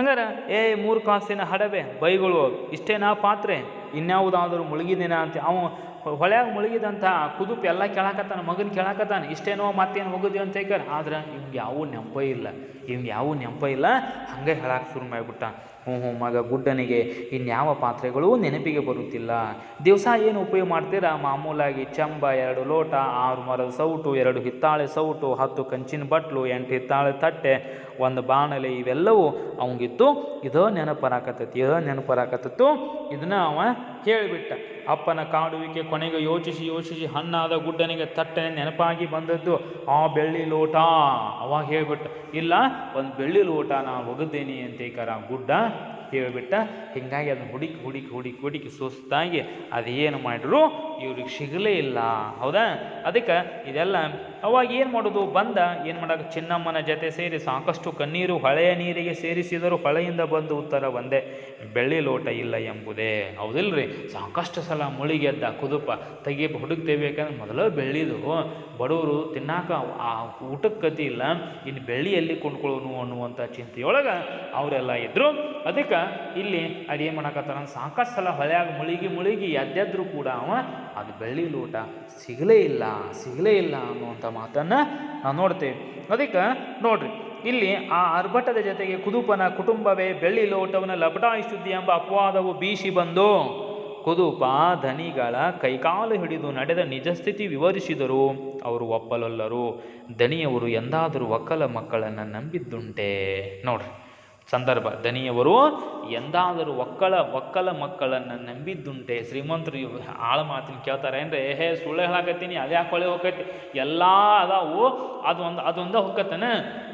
ಹಂಗಾರ ಏ ಮೂರು ಕಾಸಿನ ಹಡವೆ ಬೈಗಳು ಇಷ್ಟೇನಾ ಪಾತ್ರೆ? ಇನ್ಯಾವುದಾದರೂ ಮುಳುಗಿದೇನಾ ಅಂತ. ಅವ ಹೊಳ್ಯಾಗ ಮುಳುಗಿದಂಥ ಕುದುಪ್ ಎಲ್ಲ ಕೇಳಾಕತ್ತಾನ, ಮಗನ ಕೇಳಾಕತ್ತಾನ, ಇಷ್ಟೇನೋ ಮತ್ತೇನು ಹೋಗುದಿ ಅಂತ ಹೇಳ್ಕಾರ ಆದ್ರೆ ಇವ್ಗೆ ಯಾವ ನೆಂಪ ಇಲ್ಲ. ಇವ್ಗೆ ಯಾವ ನೆಂಪ ಇಲ್ಲ. ಹಂಗೆ ಹೇಳಕ್ಕೆ ಶುರು ಮಾಡಿಬಿಟ್ಟ. ಹ್ಞೂ ಹ್ಞೂ ಮಗ ಗುಡ್ಡನಿಗೆ ಇನ್ಯಾವ ಪಾತ್ರೆಗಳು ನೆನಪಿಗೆ ಬರುತ್ತಿಲ್ಲ. ದಿವಸ ಏನು ಉಪಯೋಗ ಮಾಡ್ತೀರಾ? ಮಾಮೂಲಾಗಿ ಚಂಬ, ಎರಡು ಲೋಟ, ಆರು ಮರದ ಸೌಟು, ಎರಡು ಹಿತ್ತಾಳೆ ಸೌಟು, ಹತ್ತು ಕಂಚಿನ ಬಟ್ಲು, ಎಂಟು ಹಿತ್ತಾಳೆ ತಟ್ಟೆ, ಒಂದು ಬಾಣಲೆ, ಇವೆಲ್ಲವೂ ಅವಂಗಿತ್ತು. ಇದೋ ನೆನಪರಾಕತ್ತೈತಿ, ಇದೋ ನೆನಪರಾಕತ್ತಿತ್ತು. ಇದನ್ನ ಅವ ಹೇಳಿಬಿಟ್ಟ ಅಪ್ಪನ ಕಾಡುವಿಕೆ ಕೊನೆಗೆ ಯೋಚಿಸಿ ಯೋಚಿಸಿ ಹಣ್ಣಾದ ಗುಡ್ಡನಿಗೆ ತಟ್ಟನೆ ನೆನಪಾಗಿ ಬಂದದ್ದು, ಆ ಬೆಳ್ಳಿ ಲೋಟ. ಅವಾಗ ಹೇಳ್ಬಿಟ್ಟ, ಇಲ್ಲ, ಒಂದು ಬೆಳ್ಳಿ ಲೋಟ ನಾ ಒಗದ್ದೇನಿ ಅಂತ ಈಕರ ಗುಡ್ಡ ಹೇಳಿಬಿಟ್ಟ, ಹೀಗಾಗಿ ಅದನ್ನ ಹುಡುಕಿ ಹುಡುಕಿ ಹುಡುಕಿ ಹುಡುಕಿ ಸುಸ್ತಾಗಿ ಅದೇನು ಮಾಡಿದ್ರು, ಇವ್ರಿಗೆ ಸಿಗಲೇ ಇಲ್ಲ. ಹೌದಾ? ಅದಕ್ಕೆ ಇದೆಲ್ಲ ಅವಾಗ ಏನು ಮಾಡೋದು? ಬಂದ, ಏನು ಮಾಡೋಕೆ? ಚಿನ್ನಮ್ಮನ ಜೊತೆ ಸೇರಿ ಸಾಕಷ್ಟು ಕಣ್ಣೀರು ಹೊಳೆಯ ನೀರಿಗೆ ಸೇರಿಸಿದರೂ ಹೊಳೆಯಿಂದ ಬಂದು ಉತ್ತರ ಒಂದೇ ಬೆಳ್ಳಿ ಲೋಟ ಇಲ್ಲ ಎಂಬುದೇ. ಹೌದಿಲ್ರಿ? ಸಾಕಷ್ಟು ಸಲ ಮುಳಿಗೆದ್ದ ಕುದುಪ ತೆಗಿ ಹುಡುಕ್ತೇಬೇಕಂದ್ರೆ ಮೊದಲು ಬೆಳ್ಳಿದು. ಬಡವರು ತಿನ್ನಾಕ ಆ ಊಟಕ್ಕೆ ಗತಿ ಇಲ್ಲ. ಇನ್ನು ಬೆಳ್ಳಿಯಲ್ಲಿ ಕೊಂಡ್ಕೊಳ್ಳೋನು ಅನ್ನುವಂಥ ಚಿಂತೆಯೊಳಗೆ ಅವರೆಲ್ಲ ಇದ್ದರು ಅದಕ್ಕೆ ಇಲ್ಲಿ ಅಡಿಗೆ ಮಾಡಕತ್ತಾರ ಸಾಕಷ್ಟು ಸಲ ಹೊಳೆಯಾಗ ಮುಳುಗಿ ಮುಳುಗಿ ಎದ್ದೆದ್ರು ಕೂಡ ಅವ ಅದು ಬೆಳ್ಳಿ ಲೋಟ ಸಿಗಲೇ ಇಲ್ಲ ಸಿಗಲೇ ಇಲ್ಲ ಅನ್ನುವಂಥ ಮಾತನ್ನು ನಾವು ನೋಡ್ತೇವೆ. ಅದಕ್ಕೆ ನೋಡ್ರಿ ಇಲ್ಲಿ ಆ ಅರ್ಭಟದ ಜೊತೆಗೆ ಕುದುಪನ ಕುಟುಂಬವೇ ಬೆಳ್ಳಿ ಲೋಟವನ್ನು ಲಪಟಾಯಿಸುದ್ದಿ ಎಂಬ ಅಪವಾದವು ಬೀಸಿ ಬಂದು ಕುದುಪ ಧನಿಗಳ ಕೈಕಾಲು ಹಿಡಿದು ನಡೆದ ನಿಜಸ್ಥಿತಿ ವಿವರಿಸಿದರು. ಅವರು ಒಪ್ಪಲೊಲ್ಲರು. ದನಿಯವರು ಎಂದಾದರೂ ಒಕ್ಕಲ ಮಕ್ಕಳನ್ನು ನಂಬಿದ್ದುಂಟೆ? ನೋಡ್ರಿ. ಸಂದರ್ಭ. ದನಿಯವರು ಎಂದಾದರೂ ಒಕ್ಕಳ ಒಕ್ಕಲ ಮಕ್ಕಳನ್ನು ನಂಬಿದ್ದುಂಟೆ? ಶ್ರೀಮಂತರು ಆಳ ಮಾತಿನ ಕೇಳ್ತಾರೆ ಅಂದರೆ ಹೇ ಸುಳ್ಳು ಹೇಳಾಕತ್ತೀನಿ, ಅದ್ಯಾಕೆ ಹೊಳೆ ಎಲ್ಲ ಅದಾವು. ಅದೊಂದು ಅದೊಂದ ಹೊಕ್ಕತ್ತನ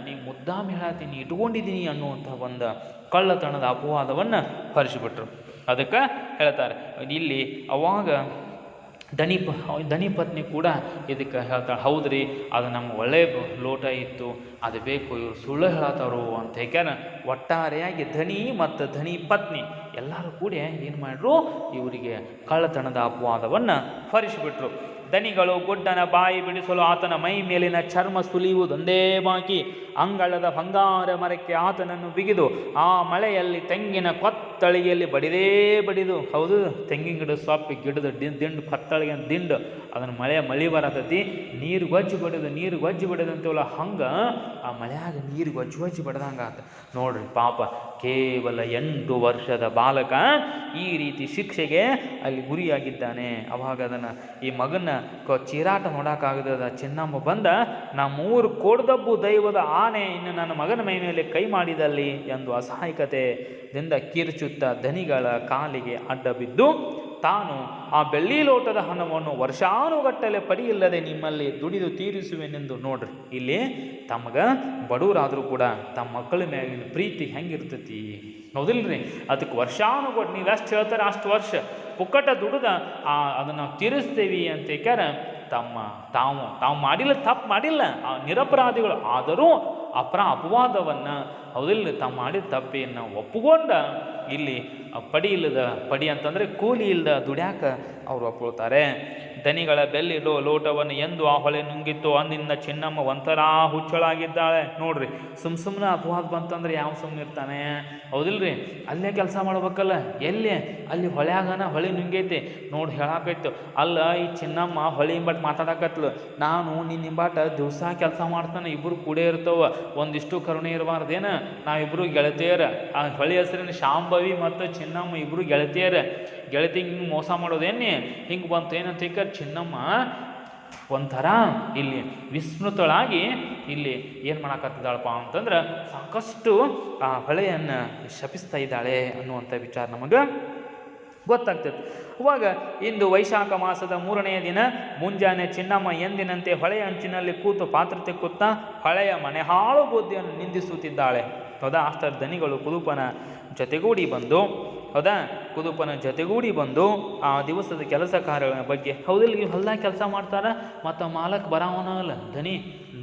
ನೀ ಮುದ್ದಾಮ್ ಹೇಳತ್ತೀನಿ ಇಟ್ಕೊಂಡಿದ್ದೀನಿ ಅನ್ನುವಂಥ ಒಂದು ಕಳ್ಳತನದ ಅಪವಾದವನ್ನು ಹೊರಿಸಿಬಿಟ್ರು. ಅದಕ್ಕೆ ಹೇಳ್ತಾರೆ, ಇಲ್ಲಿ ಅವಾಗ ದನಿ ಪ, ದನಿ ಪತ್ನಿ ಕೂಡ ಇದಕ್ಕೆ ಹೇಳ್ತಾಳೆ, ಹೌದ್ರಿ, ಅದು ನಮ್ಮ ಒಳ್ಳೆ ಲೋಟ ಇತ್ತು, ಅದು ಬೇಕು, ಇವರು ಸುಳ್ಳು ಹೇಳತ್ತಾರೋ ಅಂತ. ಹೇಳ್ಯಾರ ಒಟ್ಟಾರೆಯಾಗಿ ಧನಿ ಮತ್ತು ಧನಿ ಪತ್ನಿ ಎಲ್ಲರೂ ಕೂಡ ಏನು ಮಾಡ್ರು? ಇವರಿಗೆ ಕಳ್ಳತನದ ಅಪವಾದವನ್ನು ಹೊರಿಸಿಬಿಟ್ರು. ದನಿಗಳು ಗುಡ್ಡನ ಬಾಯಿ ಬಿಡಿಸಲು ಆತನ ಮೈ ಮೇಲಿನ ಚರ್ಮ ಸುಲಿಯುವುದೊಂದೇ ಬಾಕಿ. ಅಂಗಳದ ಬಂಗಾರ ಮರಕ್ಕೆ ಆತನನ್ನು ಬಿಗಿದು ಆ ಮಳೆಯಲ್ಲಿ ತೆಂಗಿನ ಕೊತ್ತಳಿಗೆಯಲ್ಲಿ ಬಡಿದೇ ಬಡಿದು. ಹೌದು, ತೆಂಗಿನ ಗಿಡ ಸೊಪ್ಪಿ ಗಿಡದ ದಿಂಡು, ಕೊತ್ತಳಿಗೆ ದಿಂಡು. ಅದನ್ನು ಮಳೆ ಮಳೆ ಬರತೈತಿ. ನೀರು ಗೊಜ್ಜು ಬಡಿದು, ನೀರು ಗೊಜ್ಜು ಬಡಿದು ಅಂತೀವಲ್ಲ ಹಂಗೆ ಆ ಮಳೆಯಾಗ ನೀರು ಗೊಜ್ಜು ಗೊಜ್ಜು ಬಡ್ದಂಗೆ ಆತ ನೋಡ್ರಿ ಪಾಪ ಕೇವಲ ಎಂಟು ವರ್ಷದ ಬಾಲಕ ಈ ರೀತಿ ಶಿಕ್ಷೆಗೆ ಅಲ್ಲಿ ಗುರಿಯಾಗಿದ್ದಾನೆ. ಅವಾಗ ಅದನ್ನು ಈ ಮಗನ ಕ ಚೀರಾಟ ನೋಡೋಕ್ಕಾಗದ ಚಿನ್ನಮ್ಮ ಬಂದ ನಮ್ಮೂರು ಕೋಡ್ದಬ್ಬು ದೈವದ ಆನೆ ಇನ್ನು ನನ್ನ ಮಗನ ಮೈ ಮೇಲೆ ಕೈ ಮಾಡಿದಲ್ಲಿ ಎಂದು ಅಸಹಾಯಕತೆದಿಂದ ಕಿರುಚುತ್ತ ದನಿಗಳ ಕಾಲಿಗೆ ಅಡ್ಡ ಬಿದ್ದು ತಾನು ಆ ಬೆಳ್ಳಿ ಲೋಟದ ಹಣವನ್ನು ವರ್ಷಾನುಗಟ್ಟಲೆ ಪಡಿಯಿಲ್ಲದೆ ನಿಮ್ಮಲ್ಲಿ ದುಡಿದು ತೀರಿಸುವೆನೆಂದು ನೋಡ್ರಿ. ಇಲ್ಲಿ ತಮಗೆ ಬಡವರಾದರೂ ಕೂಡ ತಮ್ಮ ಮಕ್ಕಳ ಮ್ಯಾಗಿನ ಪ್ರೀತಿ ಹೆಂಗಿರ್ತೈತಿ? ಹೌದಿಲ್ರಿ? ಅದಕ್ಕೆ ವರ್ಷಾನುಗಟ್ಟು ನೀವು ಎಷ್ಟು ಹೇಳ್ತಾರೆ ಅಷ್ಟು ವರ್ಷ? ಪುಕ್ಕಟ ದುಡಿದ ಆ ಅದನ್ನು ತೀರಿಸ್ತೀವಿ ಅಂತ ತಮ್ಮ ತಾವು ತಾವು ಮಾಡಿಲ್ಲ, ತಪ್ಪು ಮಾಡಿಲ್ಲ. ಆ ನಿರಪರಾಧಿಗಳು ಆದರೂ ಅಪರ ಅಪವಾದವನ್ನು ಹೌದಿಲ್ಲ ತಮ್ಮ ಮಾಡಿದ ತಪ್ಪೆಯನ್ನು ಒಪ್ಪಿಕೊಂಡ ಇಲ್ಲಿ ಪಡಿ ಇಲ್ಲದ ಪಡಿ ಅಂತಂದರೆ ಕೂಲಿ ಇಲ್ಲದ ದುಡ್ಯಾಕ ಅವ್ರು ಒಪ್ಕೊಳ್ತಾರೆ. ದನಿಗಳ ಬೆಲ್ಲಿ ಲೋ ಲೋಟವನ್ನು ಎಂದು ಆ ಹೊಳೆ ನುಂಗಿತ್ತು. ಅಂದಿನ ಚಿನ್ನಮ್ಮ ಒಂಥರ ಹುಚ್ಚಳಾಗಿದ್ದಾಳೆ. ನೋಡ್ರಿ, ಸುಮ್ ಸುಮ್ಮನೆ ಅಪವಾದ ಬಂತಂದ್ರೆ ಯಾವ ಸುಮ್ಮನೆ ಇರ್ತಾನೆ? ಹೌದಿಲ್ರಿ? ಅಲ್ಲೇ ಕೆಲಸ ಮಾಡ್ಬೇಕಲ್ಲ. ಎಲ್ಲಿ? ಅಲ್ಲಿ ಹೊಳೆಯಾಗನ ಹೊಳೆ ನುಂಗೈತಿ. ನೋಡಿ ಹೇಳಾಕೈತು, ಅಲ್ಲ ಈ ಚಿನ್ನಮ್ಮ ಹೊಳೆ ಇಂಬಟ್ ಮಾತಾಡಕತ್ಲು. ನಾನು ನಿನ್ನ ಇಂಬಾಟ ದಿವಸ ಕೆಲಸ ಮಾಡ್ತಾನೆ ಇಬ್ಬರು ಕೂಡೇ ಇರ್ತವ. ಒಂದಿಷ್ಟು ಕರುಣೆ ಇರಬಾರ್ದೇನ? ನಾವಿಬ್ಬರು ಗೆಳತಿಯರ. ಆ ಹೊಳೆ ಹೆಸರಿನ ಶಾಂಭವಿ ಮತ್ತು ಚಿನ್ನಮ್ಮ ಇಬ್ಬರು ಗೆಳತಿಯರ. ಗೆಳತಿ ಹಿಂಗೆ ಮೋಸ ಮಾಡೋದೇನೆ ಹಿಂಗೆ ಬಂತು ಏನಂತ ಚಿನ್ನಮ್ಮ, ಒಂಥರ ಇಲ್ಲಿ ವಿಸ್ಮೃತಳಾಗಿ ಇಲ್ಲಿ ಏನು ಮಾಡಕತ್ತಿದ್ದಾಳಪ್ಪ ಅಂತಂದ್ರೆ ಸಾಕಷ್ಟು, ಆ, ಹೊಳೆಯನ್ನು ಶಪಿಸ್ತಾ ಇದ್ದಾಳೆ ಅನ್ನುವಂಥ ವಿಚಾರ ನಮಗೆ ಗೊತ್ತಾಗ್ತದೆ. ಅವಾಗ ಇಂದು ವೈಶಾಖ ಮಾಸದ ಮೂರನೆಯ ದಿನ, ಮುಂಜಾನೆ ಚಿನ್ನಮ್ಮ ಎಂದಿನಂತೆ ಹೊಳೆಯ ಅಂಚಿನಲ್ಲಿ ಕೂತು ಪಾತ್ರ ತೆಕ್ಕುತ್ತಾ ಹೊಳೆಯ ಮನೆ ಹಾಳು ಬುದ್ಧಿಯನ್ನು ನಿಂದಿಸುತ್ತಿದ್ದಾಳೆ. ಹೌದಾ ಅಷ್ಟರ ದನಿಗಳು ಕುಲುಪನ ಜೊತೆಗೂಡಿ ಬಂದು ಹೌದಾ? ಕುದುಪನ ಜೊತೆಗೂಡಿ ಬಂದು ಆ ದಿವಸದ ಕೆಲಸ ಕಾರ್ಯಗಳ ಬಗ್ಗೆ ಹೌದಿಲ್ಲ ಹೊಲ್ದಾಗ ಕೆಲಸ ಮಾಡ್ತಾರ, ಮತ್ತು ಮಾಲಕ್ ಅಲ್ಲ. ಧನಿ,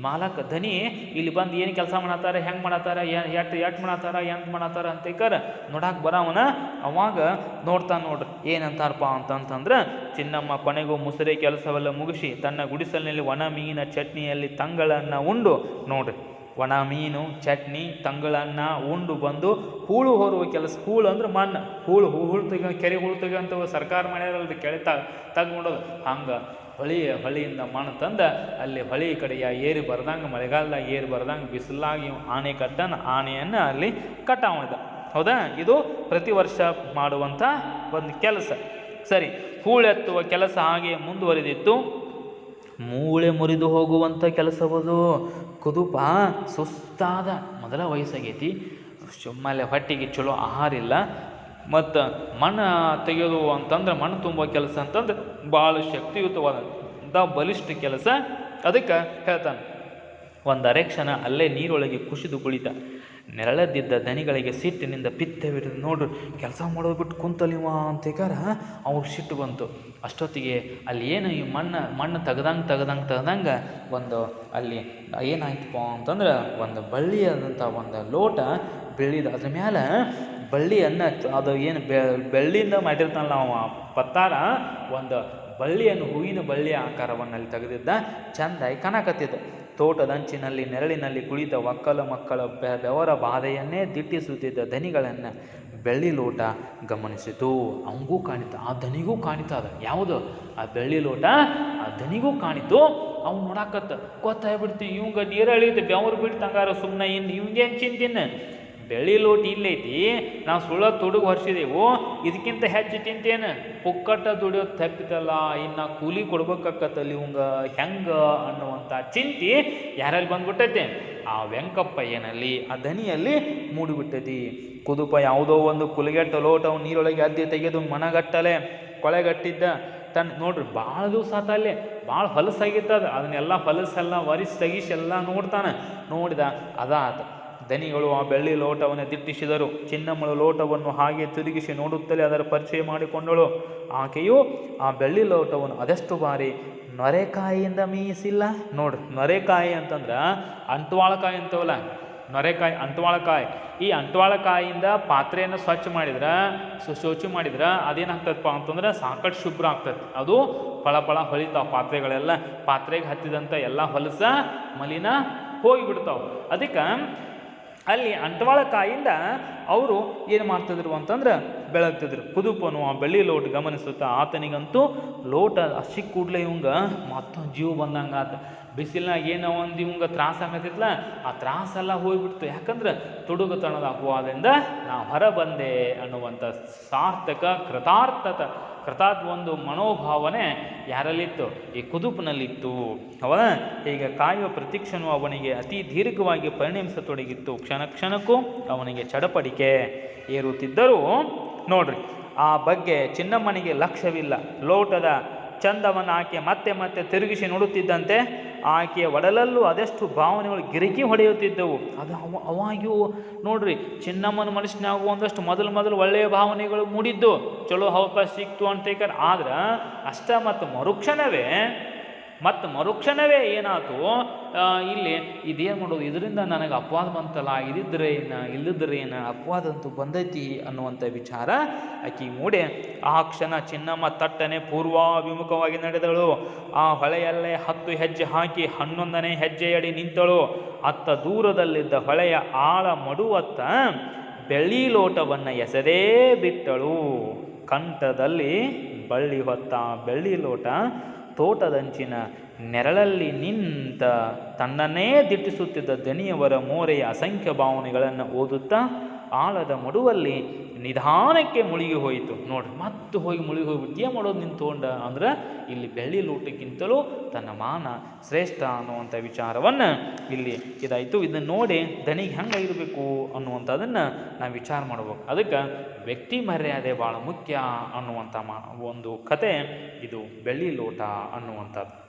ಮಾಲಕ್ ಧನಿ ಇಲ್ಲಿ ಬಂದು ಏನು ಕೆಲಸ ಮಾಡತ್ತಾರ, ಹೆಂಗೆ ಮಾಡತ್ತಾರ ಎಟ್ ಎಟ್ ಮಾಡತ್ತಾರ, ಎಂತ ಮಾಡತ್ತಾರ ಅಂತ ಕರ ನೋಡಕ್ಕೆ ಬರವನ. ಅವಾಗ ನೋಡ್ತಾನೆ ನೋಡ್ರಿ, ಏನಂತಾರಪ್ಪ ಅಂತಂತಂದ್ರೆ, ಚಿನ್ನಮ್ಮ ಕೊನೆಗೂ ಮುಸುರೆ ಕೆಲಸವೆಲ್ಲ ಮುಗಿಸಿ ತನ್ನ ಗುಡಿಸಲಿನಲ್ಲಿ ಒಣ ಮೀನ ಚಟ್ನಿಯಲ್ಲಿ ತಂಗಳನ್ನು ಉಂಡು, ನೋಡ್ರಿ. ಒಣ ಮೀನು, ಚಟ್ನಿ, ತಂಗಳನ್ನ ಉಂಡು ಬಂದು ಹೂಳು ಹೋರುವ ಕೆಲಸ, ಹೂಳು ಅಂದ್ರೆ ಮಣ್ಣು. ಹೂಳು ಹೂಳು ತೆಗ ಕೆರೆ ಹೂಳು ತೆಗಂತ ಸರ್ಕಾರ ಮಾಡ್ಯಾರಲ್ರಿ ಕೆಳೆ ತ ತಗೊಂಡೋದು ಹಂಗೆ ಹೊಳಿ ಹೊಳಿಯಿಂದ ಮಣ್ಣು ತಂದ, ಅಲ್ಲಿ ಹೊಳಿ ಕಡೆಯ ಏರಿ ಬರ್ದಂಗೆ, ಮಳೆಗಾಲದಾಗ ಏರಿ ಬರ್ದಂಗೆ ಬಿಸಿಲಾಗಿ ಆಣೆ ಕಟ್ಟನ ಆನೆಯನ್ನು ಅಲ್ಲಿ ಕಟಾವ್ ಮಾಡಿದ ಹೌದಾ? ಇದು ಪ್ರತಿ ವರ್ಷ ಮಾಡುವಂಥ ಒಂದು ಕೆಲಸ. ಸರಿ, ಹೂಳೆತ್ತುವ ಕೆಲಸ ಹಾಗೆ ಮುಂದುವರಿದಿತ್ತು. ಮೂಳೆ ಮುರಿದು ಹೋಗುವಂಥ ಕೆಲಸವದು. ಕುದುಪ ಸುಸ್ತಾದ ಮೊದಲ ವಯಸ್ಸಾಗೈತಿ. ಸುಮ್ಮನೆ ಹೊಟ್ಟೆಗೆ ಚಲೋ ಆಹಾರ ಇಲ್ಲ. ಮತ್ತು ಮಣ್ಣು ತೆಗೆಯೋದು ಅಂತಂದ್ರೆ ಮಣ್ಣು ತುಂಬೋ ಕೆಲಸ ಅಂತಂದ್ರೆ ಭಾಳ ಶಕ್ತಿಯುತವಾದಂಥ ಬಲಿಷ್ಠ ಕೆಲಸ. ಅದಕ್ಕೆ ಹೇಳ್ತಾನೆ, ಒಂದು ಅರೆಕ್ಷಣ ಅಲ್ಲೇ ನೀರೊಳಗೆ ಕುಸಿದು ಕುಳಿತ. ನೆರಳದಿದ್ದ ದನಿಗಳಿಗೆ ಸಿಟ್ಟಿನಿಂದ ಪಿತ್ತೆ ನೋಡು, ಕೆಲಸ ಮಾಡೋದು ಬಿಟ್ಟು ಕುಂತಲಿವ ಅಂತೇಕಾರ ಅವ್ರು ಸಿಟ್ಟು ಬಂತು. ಅಷ್ಟೊತ್ತಿಗೆ ಅಲ್ಲಿ ಏನು ಈ ಮಣ್ಣು ಮಣ್ಣು ತೆಗ್ದಂಗೆ ತೆಗ್ದಂಗೆ ತೆಗ್ದಂಗೆ ಒಂದು ಅಲ್ಲಿ ಏನಾಯ್ತಪ್ಪ ಅಂತಂದ್ರೆ ಒಂದು ಬಳ್ಳಿಯಾದಂಥ ಒಂದು ಲೋಟ ಬೆಳ್ಳಿದ, ಅದ್ರ ಮೇಲೆ ಬಳ್ಳಿಯನ್ನು ಅದು ಏನು ಬೆಳ್ಳಿಯಿಂದ ಮಾಡಿರ್ತಾನಲ್ಲ ಅವ ಪತ್ತಾರ, ಒಂದು ಬಳ್ಳಿಯನ್ನು ಹೂವಿನ ಬಳ್ಳಿಯ ಆಕಾರವನ್ನು ಅಲ್ಲಿ ತೆಗೆದಿದ್ದ ಚೆಂದಾಗಿ ಕಾಣಕತ್ತಿದ್ದ. ತೋಟದಂಚಿನಲ್ಲಿ ನೆರಳಿನಲ್ಲಿ ಕುಳಿತ ಒಕ್ಕಲು ಮಕ್ಕಳ ಬೆವರ ಬಾಧೆಯನ್ನೇ ದಿಟ್ಟಿಸುತ್ತಿದ್ದ ದನಿಗಳನ್ನು ಬೆಳ್ಳಿ ಲೋಟ ಗಮನಿಸಿತು. ಅವಂಗೂ ಕಾಣಿತ, ಆ ದನಿಗೂ ಕಾಣಿತ ಅದ. ಯಾವುದು? ಆ ಬೆಳ್ಳಿ ಲೋಟ ಆ ದನಿಗೂ ಕಾಣಿತು. ಅವ್ನು ನೋಡಾಕತ್ತ, ಗೊತ್ತಾಗ್ಬಿಡ್ತಿ, ಇವಂಗ ನೀರು ಎಳಿತು ಬೆವರು ಬಿಡ್ತಂಗಾರ ಸುಮ್ಮನೆ ಇನ್ನು ಇವಂಗೇನು ಚಿಂತಿನ? ಬೆಳ್ಳಿ ಲೋಟ ಇಲ್ಲೈತಿ ನಾವು ಸುಳ್ಳ ತುಡುಗು ಹೊರಿಸಿದೆವು, ಇದಕ್ಕಿಂತ ಹೆಚ್ಚು ಚಿಂತೇನು ಪುಕ್ಕಟ್ಟ ದುಡಿಯೋದು ತಪ್ಪಿತಲ್ಲ, ಇನ್ನು ಕೂಲಿ ಕೊಡ್ಬೇಕಾಕತ್ತಲ್ಲಿ ಇವಂಗ, ಹೆಂಗೆ ಅನ್ನುವಂಥ ಚಿಂತೆ ಯಾರಲ್ಲಿ ಬಂದ್ಬಿಟ್ಟೈತೆ? ಆ ವೆಂಕಪ್ಪ ಏನಲ್ಲಿ ಆ ದನಿಯಲ್ಲಿ ಮೂಡಿಬಿಟ್ಟೈತಿ. ಕುದುಪ ಯಾವುದೋ ಒಂದು ಕುಲಗೆಟ್ಟ ಲೋಟ ನೀರೊಳಗೆ ಅದ್ದಿ ತೆಗೆದು ಮನಗಟ್ಟಲೆ ಕೊಳೆಗಟ್ಟಿದ್ದ. ತನ್ನ ನೋಡ್ರಿ ಭಾಳ ದಿವಸ ಅಲ್ಲಿ ಭಾಳ ಹೊಲಸಾಗಿತ್ತದ ಅದನ್ನೆಲ್ಲ ಹೊಲಸೆಲ್ಲ ಒರಿಸಿ ತೆಗಿಸಿ ಎಲ್ಲ ನೋಡ್ತಾನೆ. ನೋಡಿದ ಅದಾತ. ದನಿಗಳು ಆ ಬೆಳ್ಳಿ ಲೋಟವನ್ನು ದಿಟ್ಟಿಸಿದರು. ಚಿನ್ನಮ್ಮಳು ಲೋಟವನ್ನು ಹಾಗೆ ತಿರುಗಿಸಿ ನೋಡುತ್ತಲೇ ಅದರ ಪರಿಚಯ ಮಾಡಿಕೊಂಡಳು. ಆಕೆಯು ಆ ಬೆಳ್ಳಿ ಲೋಟವನ್ನು ಅದೆಷ್ಟು ಬಾರಿ ನೊರೆಕಾಯಿಯಿಂದ ಮೀಸಿಲ್ಲ ನೋಡ್ರಿ ನೊರೆಕಾಯಿ ಅಂತಂದ್ರೆ ಅಂಟ್ವಾಳಕಾಯಿ ಅಂತವಲ್ಲ? ನೊರೆಕಾಯಿ, ಅಂಟ್ವಾಳಕಾಯಿ. ಈ ಅಂಟ್ವಾಳಕಾಯಿಯಿಂದ ಪಾತ್ರೆಯನ್ನು ಸ್ವಚ್ಛ ಮಾಡಿದ್ರೆ ಶೋಚಿ ಮಾಡಿದ್ರೆ ಅದೇನಾಗ್ತದಪ್ಪ ಅಂತಂದ್ರೆ ಸಾಕಷ್ಟು ಶುಭ್ರ ಆಗ್ತದೆ. ಅದು ಫಳ ಫಳ ಹೊಳಿತಾವ ಪಾತ್ರೆಗಳೆಲ್ಲ. ಪಾತ್ರೆಗೆ ಹತ್ತಿದಂಥ ಎಲ್ಲ ಹೊಲಸ ಮಲಿನ ಹೋಗಿಬಿಡ್ತಾವೆ. ಅದಕ್ಕೆ ಅಲ್ಲಿ ಅಂಟ್ವಾಳಕಾಯಿಂದ ಅವರು ಏನು ಮಾಡ್ತಿದ್ರು ಅಂತಂದ್ರೆ ಬೆಳಗ್ತಿದ್ರು. ಕುದುಪನು ಆ ಬೆಳ್ಳಿ ಲೋಟ ಗಮನಿಸುತ್ತಾ ಆತನಿಗಂತೂ ಲೋಟ ಹಸಿ ಕೂಡಲೇ ಇವಂಗ ಮತ್ತೊಂದು ಜೀವ ಬಂದಂಗೆ ಆತ. ಬಿಸಿಲಿನಾಗ ಏನೋ ಒಂದು ಇವಂಗ ತ್ರಾಸ ಆಗತ್ತಿತ್ತಲ್ಲ ಆ ತ್ರಾಸೆಲ್ಲ ಹೋಗ್ಬಿಡ್ತು. ಯಾಕಂದ್ರೆ ತುಡುಗುತನದ ಅಪವಾದದಿಂದ ನಾ ಹೊರ ಬಂದೆ ಅನ್ನುವಂಥ ಸಾರ್ಥಕ, ಕೃತಾರ್ಥತ ಕೃತಾರ್ಥ ಒಂದು ಮನೋಭಾವನೆ ಯಾರಲ್ಲಿತ್ತು? ಈ ಕುದುಪ್ನಲ್ಲಿತ್ತು. ಹೌದಾ ಈಗ ಕಾಯುವ ಪ್ರತಿಕ್ಷಣವು ಅವನಿಗೆ ಅತಿ ದೀರ್ಘವಾಗಿ ಪರಿಣಮಿಸತೊಡಗಿತ್ತು. ಕ್ಷಣ ಕ್ಷಣಕ್ಕೂ ಅವನಿಗೆ ಚಡಪಡಿಕೆ ಏರುತ್ತಿದ್ದರೂ, ನೋಡ್ರಿ, ಆ ಬಗ್ಗೆ ಚಿನ್ನಮ್ಮನಿಗೆ ಲಕ್ಷ್ಯವಿಲ್ಲ. ಲೋಟದ ಚಂದವನ್ನು ಆಕೆ ಮತ್ತೆ ಮತ್ತೆ ತಿರುಗಿಸಿ ನೋಡುತ್ತಿದ್ದಂತೆ ಆಕೆಯ ಒಡಲಲ್ಲೂ ಅದೆಷ್ಟು ಭಾವನೆಗಳು ಗಿರಿಕಿ ಹೊಡೆಯುತ್ತಿದ್ದವು. ಅದು ಅವ, ಅವಾಗ್ಯೂ ನೋಡ್ರಿ, ಚಿನ್ನಮ್ಮನ ಮನುಷ್ಯನಾಗು ಒಂದಷ್ಟು ಮೊದಲು ಮೊದಲು ಒಳ್ಳೆಯ ಭಾವನೆಗಳು ಮೂಡಿದ್ದು. ಚಲೋ ಅವಕಾಶ ಸಿಕ್ತು ಅಂತ ಆದ್ರೆ ಅಷ್ಟ ಮತ್ತು ಮರುಕ್ಷಣವೇ ಮತ್ತು ಮರುಕ್ಷಣವೇ ಏನಾಯ್ತು ಇಲ್ಲಿ ಇದೇನು ಮಾಡೋದು? ಇದರಿಂದ ನನಗೆ ಅಪವಾದ ಬಂತಲ್ಲ, ಇದಿದ್ರೆ ಏನು ಏನು? ಅಪವಾದ ಅಂತೂ ಬಂದೈತಿ ಅನ್ನುವಂಥ ವಿಚಾರ ಆಕಿ ಮೂಡೆ. ಆ ಕ್ಷಣ ಚಿನ್ನಮ್ಮ ತಟ್ಟನೆ ಪೂರ್ವಾಭಿಮುಖವಾಗಿ ನಡೆದಳು. ಆ ಹೊಳೆಯಲ್ಲೇ ಹತ್ತು ಹೆಜ್ಜೆ ಹಾಕಿ ಹನ್ನೊಂದನೇ ಹೆಜ್ಜೆಯಡಿ ನಿಂತಳು. ಅತ್ತ ದೂರದಲ್ಲಿದ್ದ ಹೊಳೆಯ ಆಳ ಮಡುವತ್ತ ಬೆಳ್ಳಿ ಲೋಟವನ್ನು ಎಸೆದೇ ಬಿಟ್ಟಳು. ಕಂಠದಲ್ಲಿ ಬಳ್ಳಿ ಹೊತ್ತ ಬೆಳ್ಳಿ ಲೋಟ ತೋಟದಂಚಿನ ನೆರಳಲ್ಲಿ ನಿಂತ ತನ್ನನ್ನೇ ದಿಟ್ಟಿಸುತ್ತಿದ್ದ ದನಿಯವರ ಮೋರೆಯ ಅಸಂಖ್ಯ ಭಾವನೆಗಳನ್ನು ಓದುತ್ತಾ ಆಳದ ಮಡುವಲ್ಲಿ ನಿಧಾನಕ್ಕೆ ಮುಳುಗಿ ಹೋಯಿತು. ನೋಡ್ರಿ, ಮತ್ತೆ ಹೋಗಿ ಮುಳುಗಿ ಹೋಗ್ಬಿಟ್ಟು ಏನು ಮಾಡೋದು ನಿಂತು ತೊಗೊಂಡ ಅಂದ್ರೆ ಇಲ್ಲಿ ಬೆಳ್ಳಿ ಲೂಟಕ್ಕಿಂತಲೂ ತನ್ನ ಮಾನ ಶ್ರೇಷ್ಠ ಅನ್ನುವಂಥ ವಿಚಾರವನ್ನು ಇಲ್ಲಿ ಇದಾಯಿತು. ಇದನ್ನು ನೋಡಿ ದನಿಗೆ ಹೆಂಗೆ ಇರಬೇಕು ಅನ್ನುವಂಥದ್ದನ್ನು ನಾವು ವಿಚಾರ ಮಾಡ್ಬೇಕು. ಅದಕ್ಕೆ ವ್ಯಕ್ತಿ ಮರ್ಯಾದೆ ಭಾಳ ಮುಖ್ಯ ಅನ್ನುವಂಥ ಮಾ ಒಂದು ಕತೆ ಇದು ಬೆಳ್ಳಿ ಲೋಟ ಅನ್ನುವಂಥದ್ದು.